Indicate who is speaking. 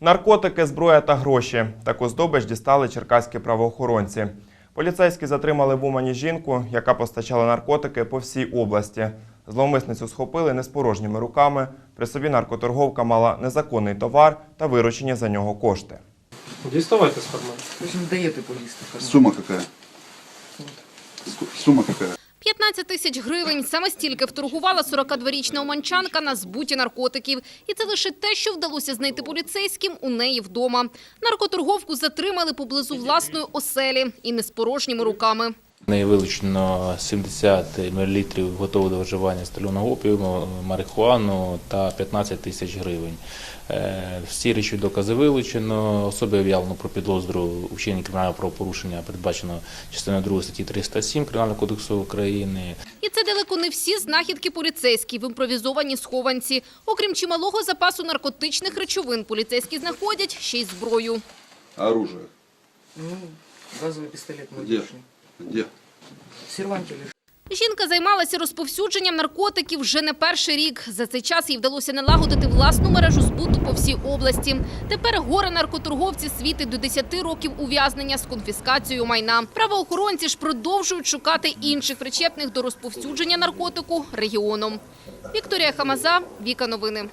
Speaker 1: Наркотики, зброя та гроші. Таку здобич дістали черкаські правоохоронці. Поліцейські затримали в Умані жінку, яка постачала наркотики по всій області. Зловмисницю схопили не з порожніми руками. При собі наркоторговка мала незаконний товар та виручені за нього кошти.
Speaker 2: Діставайте з карману.
Speaker 3: Ви ж не даєте поїсти.
Speaker 4: Сумма какая? Ску- Сумма какая?
Speaker 5: 15 тисяч гривень. Саме стільки вторгувала 42-річна оманчанка на збуті наркотиків. І це лише те, що вдалося знайти поліцейським у неї вдома. Наркоторговку затримали поблизу власної оселі і не з порожніми руками.
Speaker 6: Неї вилучено 70 мл готового до вживання стальоного опіуму, марихуану та 15 тисяч гривень. Е, Всі речі докази вилучено, особі об'явлено про підозру у вчиненні кримінального правопорушення, передбачено частиною 2 статті 307 Кримінального кодексу України.
Speaker 5: І це далеко не всі знахідки поліцейські в імпровізованій схованці. Окрім чималого запасу наркотичних речовин, поліцейські знаходять ще й зброю.
Speaker 4: Оружие?
Speaker 3: Ну, газовий пістолет
Speaker 4: Где?
Speaker 3: молодіжний.
Speaker 4: Где?
Speaker 3: В серванті.
Speaker 5: Жінка займалася розповсюдженням наркотиків вже не перший рік. За цей час їй вдалося налагодити власну мережу збуту по всій області. Тепер горе наркоторговці світить до 10 років ув'язнення з конфіскацією майна. Правоохоронці ж продовжують шукати інших причетних до розповсюдження наркотику регіоном. Вікторія Хамаза, Віка Новини.